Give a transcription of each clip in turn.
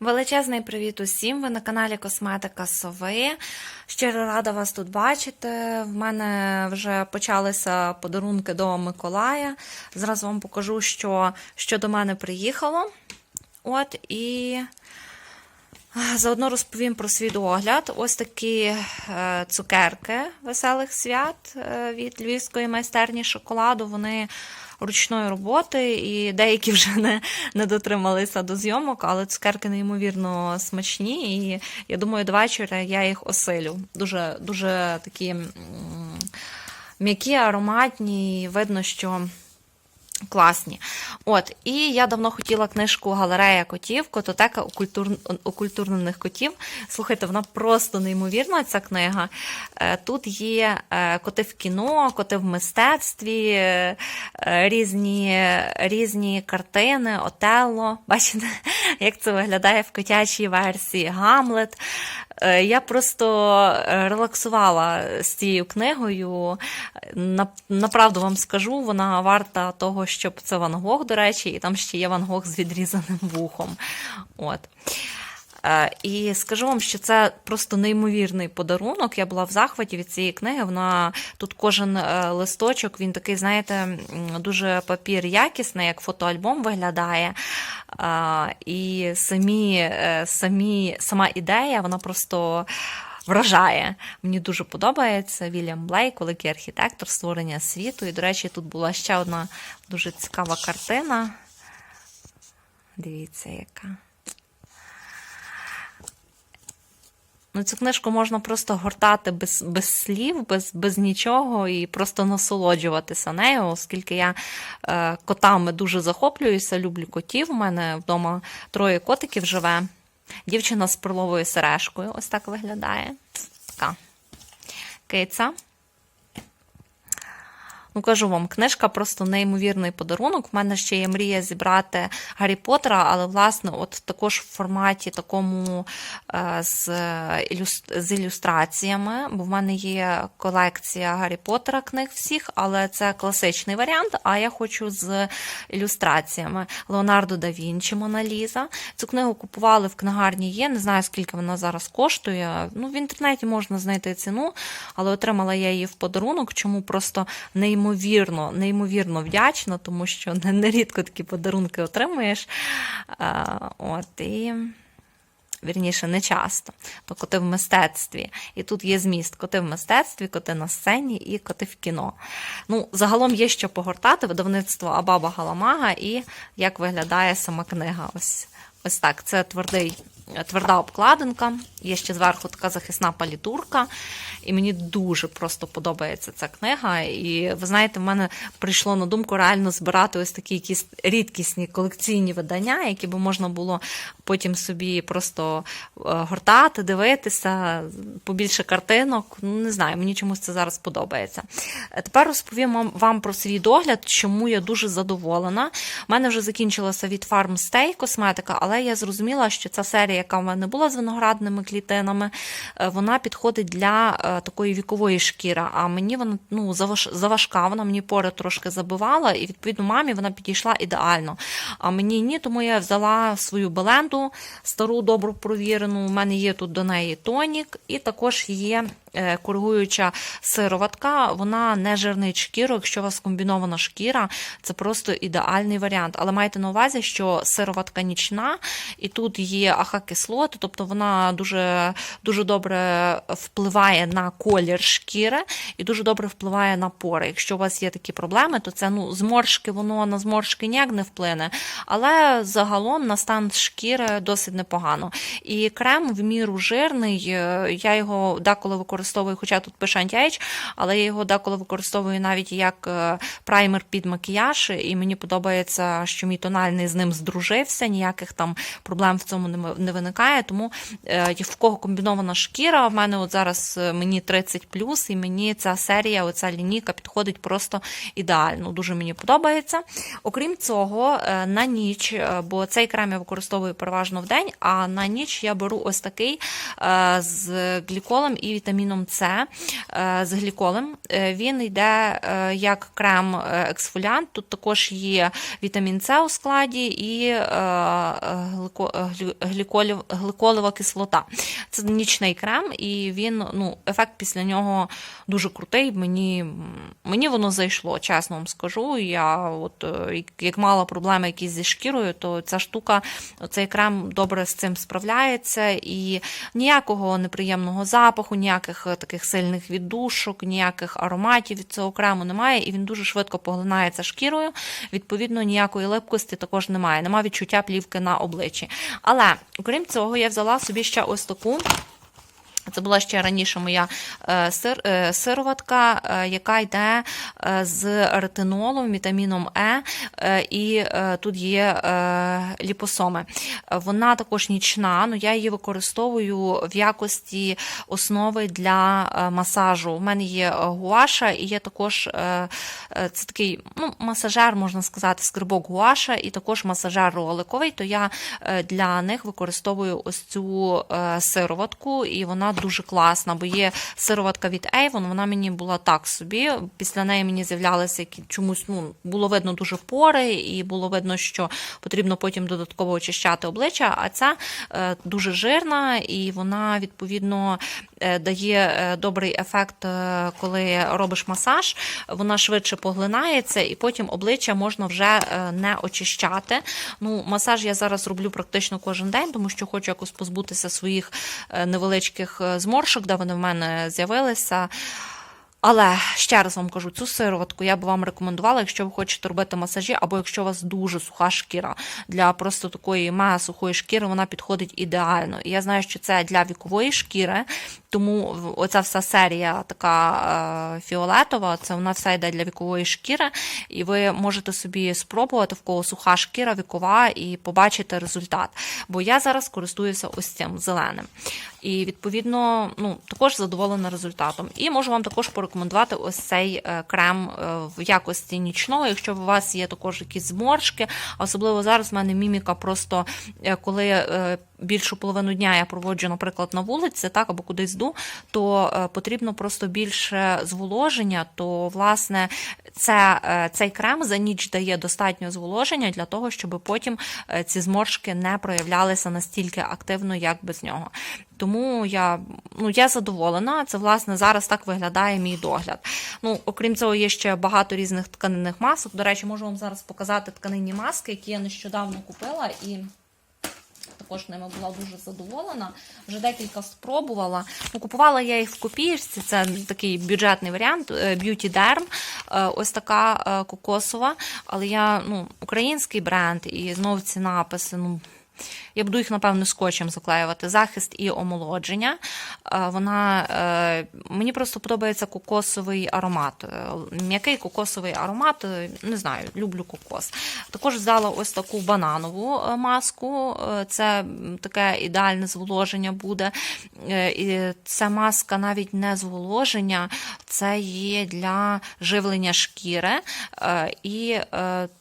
Величезний привіт усім! Ви на каналі Косметика Сови. Щиро рада вас тут бачити. В мене вже почалися подарунки до Миколая. Зараз вам покажу, що, що до мене приїхало. От і заодно розповім про свій догляд. Ось такі е, цукерки веселих свят е, від львівської майстерні шоколаду. Вони ручної роботи, і деякі вже не, не дотрималися до зйомок, але цукерки неймовірно смачні. І я думаю, до вечора я їх осилю. Дуже, дуже такі м'які, ароматні, і видно, що. Класні. От, і я давно хотіла книжку Галерея котів, кототека окультур... окультурнених котів. Слухайте, вона просто неймовірна, ця книга. Е, Тут є е, коти в кіно, коти в мистецтві, е, різні, різні картини, Отелло. Бачите, як це виглядає в котячій версії Гамлет. Е, Я просто е, релаксувала з цією книгою. Направду вам скажу, вона варта того, щоб це Ван Гог, до речі, і там ще є Ван Гог з відрізаним вухом. От. Е, І скажу вам, що це просто неймовірний подарунок. Я була в захваті від цієї книги. Вона тут кожен е, листочок, він такий, знаєте, дуже папір якісний, як фотоальбом виглядає. Е, І самі, самі, сама ідея, вона просто. Вражає. Мені дуже подобається Вільям Блейк, великий архітектор створення світу. І, до речі, тут була ще одна дуже цікава картина. Дивіться, яка. Ну, цю книжку можна просто гортати без, без слів, без, без нічого і просто насолоджуватися нею, оскільки я е, котами дуже захоплююся, люблю котів. У мене вдома троє котиків живе. Дівчина з перловою сережкою, ось так виглядає. Така киця. Ну, кажу вам, книжка просто неймовірний подарунок. У мене ще є мрія зібрати Гаррі Поттера, але, власне, от також в форматі такому е, з, з ілюстраціями, бо в мене є колекція Гаррі Поттера книг всіх, але це класичний варіант, а я хочу з ілюстраціями. Леонардо да Вінчі Мона Ліза. Цю книгу купували в книгарні є, не знаю, скільки вона зараз коштує. Ну, в інтернеті можна знайти ціну, але отримала я її в подарунок, чому просто неймовірно, неймовірно вдячна, тому що нерідко такі подарунки отримуєш. От, і... Вірніше, не часто, то коти в мистецтві. І тут є зміст: коти в мистецтві, коти на сцені і коти в кіно. Ну, загалом є що погортати видавництво Абаба Галамага і як виглядає сама книга. Ось, ось так. Це твердий. Тверда обкладинка, є ще зверху така захисна палітурка, і мені дуже просто подобається ця книга. І ви знаєте, в мене прийшло на думку реально збирати ось такі якісь рідкісні колекційні видання, які би можна було потім собі просто е, гортати, дивитися, побільше картинок. Ну, не знаю, мені чомусь це зараз подобається. Е, Тепер розповім вам- про свій догляд, чому я дуже задоволена. У мене вже закінчилася від Farm Stay косметика, але я зрозуміла, що ця серія, яка в мене була з виноградними клітинами, е, вона підходить для е, такої вікової шкіри. А мені вона ну, заважка, вона мені пори трошки забивала, і відповідно мамі вона підійшла ідеально. А мені ні, тому я взяла свою беленду, стару, добру провірену. У мене є тут до неї тонік, і також є коригуюча сироватка. Вона не жирнить шкіру. Якщо у вас комбінована шкіра, це просто ідеальний варіант. Але майте на увазі, що сироватка нічна, і тут є аха-кислоти, тобто вона дуже, дуже добре впливає на колір шкіри і дуже добре впливає на пори. Якщо у вас є такі проблеми, то це ну, зморшки, воно на зморшки ніяк не вплине. Але загалом на стан шкіри досить непогано. І крем в міру жирний. е, Я його деколи використовую, хоча тут пише anti-age, але я його деколи використовую навіть як е, праймер під макіяж, і мені подобається, що мій тональний з ним здружився, ніяких там проблем в цьому не виникає. Тому е, в кого комбінована шкіра, в мене от зараз е, мені 30 і мені ця серія, оця лінійка підходить просто ідеально. Дуже мені подобається. Окрім цього, на ніч, бо цей крем я використовую переважно в день, а на ніч я беру ось такий з гліколем і вітаміном вітаміном С е, з гліколем. Е, Він йде е, як крем ексфоліант. Тут також є вітамін С у складі і гликолева кислота. Це нічний крем, і він ну, ефект після нього дуже крутий. Мені, мені воно зайшло, чесно вам скажу. Я от як мала проблеми якісь зі шкірою, то ця штука, цей крем добре з цим справляється, і ніякого неприємного запаху, ніяких е, таких сильних віддушок, ніяких ароматів від цього крему немає, і він дуже швидко поглинається шкірою. Відповідно, ніякої липкості також немає. Нема відчуття плівки на обличчі. Але окрім цього, я взяла собі ще ось таку. Це була ще раніше моя е, сир, е, сироватка, е, яка йде з ретинолом, вітаміном Е, і тут є ліпосоми. Вона також нічна, але я її використовую в якості основи для масажу. У мене є гуаша і є також це такий ну, масажер, можна сказати, скрибок гуаша, і також масажер роликовий. То я для них використовую ось цю сироватку, і вона дуже класна, бо є сироватка від Avon, вона мені була так собі. Після неї мені з'являлися чомусь, ну було видно дуже пори, і було видно, що потрібно потім додатково очищати обличчя. А ця е, дуже жирна, і вона відповідно дає е, добрий ефект, е, коли робиш масаж. Вона швидше поглинається, і потім обличчя можна вже е, не очищати. Ну, масаж я зараз роблю практично кожен день, тому що хочу якось позбутися своїх е, невеличких е, зморшок, де вони в мене з'явилися. Але ще раз вам кажу, цю сироватку я б вам рекомендувала, якщо ви хочете робити масажі, або якщо у вас дуже суха шкіра. Для просто такої мега сухої шкіри вона підходить ідеально. І я знаю, що це для вікової шкіри, тому оця вся серія така е, фіолетова, це вона вся йде для вікової шкіри, і ви можете собі спробувати, в кого суха шкіра вікова, і побачити результат. Бо я зараз користуюся ось цим зеленим. І відповідно, ну також задоволена результатом. І можу вам також порекомендувати ось цей е, крем е, в якості нічного, якщо у вас є також якісь зморшки, особливо зараз в мене міміка просто коли. Більшу половину дня я проводжу, наприклад, на вулиці, так або кудись йду, то е, потрібно просто більше зволоження. То власне це, е, цей крем за ніч дає достатньо зволоження для того, щоб потім е, ці зморшки не проявлялися настільки активно, як без нього. Тому я, ну, я задоволена. Це власне зараз так виглядає мій догляд. Ну, окрім цього, є ще багато різних тканинних масок. До речі, можу вам зараз показати тканинні маски, які я нещодавно купила і. Також ними була дуже задоволена. Вже декілька спробувала. Ну, купувала я їх в копієчці, це такий бюджетний варіант. е, Beauty Derm. Е, Ось така е, кокосова. Але я ну, український бренд, і знову ці написи. ну, я буду їх, напевно, скотчем заклеювати. Захист і омолодження. Е, Вона е, мені просто подобається кокосовий аромат. Е, М'який кокосовий аромат. Не знаю, люблю кокос. Також взяла ось таку бананову маску. Це таке ідеальне зволоження буде. І ця маска навіть не зволоження, це є для живлення шкіри. І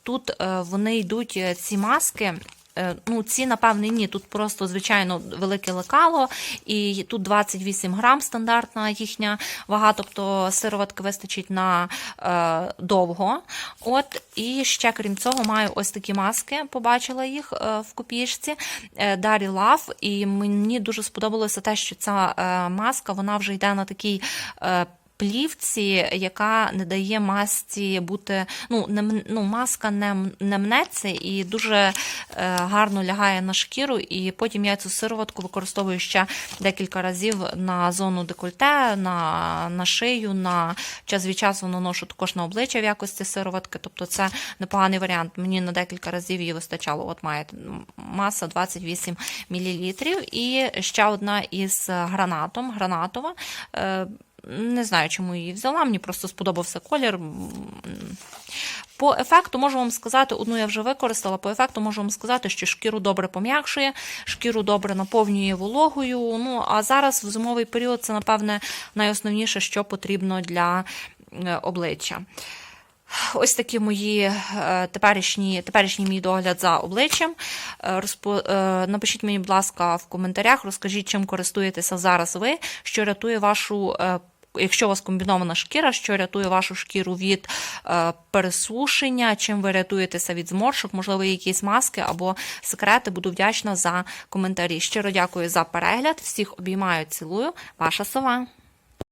тут вони йдуть, ці маски. Е, Ну, ці, напевне, ні. Тут просто, звичайно, велике лекало, і тут 28 грам стандартна їхня вага, тобто сироватки вистачить на е, довго. От, і ще, крім цього, маю ось такі маски, побачила їх е, в копієчці е, Дарі Лав. І мені дуже сподобалося те, що ця е, маска вона вже йде на такій. Е, Плівці, яка не дає масці бути, ну, не, ну маска не, не мнеться і дуже е, гарно лягає на шкіру. І потім я цю сироватку використовую ще декілька разів на зону декольте, на, на шию, на час від часу наношу також на обличчя в якості сироватки. Тобто це непоганий варіант. Мені на декілька разів її вистачало. От має маса 28 мл. І ще одна із гранатом, гранатова. Е, не знаю, чому її взяла, мені просто сподобався колір. По ефекту можу вам сказати, одну я вже використала. По ефекту можу вам сказати, що шкіру добре пом'якшує, шкіру добре наповнює вологою. Ну а зараз в зимовий період це, напевне, найосновніше, що потрібно для е, обличчя. Ось такі мої е, теперішні, теперішній мій догляд за обличчям. Е, розпо- Напишіть мені, будь ласка, в коментарях, розкажіть, чим користуєтеся зараз ви, що рятує вашу. Якщо у вас комбінована шкіра, що рятує вашу шкіру від е, пересушення, чим ви рятуєтеся від зморшок, можливо, якісь маски або секрети, буду вдячна за коментарі. Щиро дякую за перегляд. Всіх обіймаю, цілую. Ваша сова.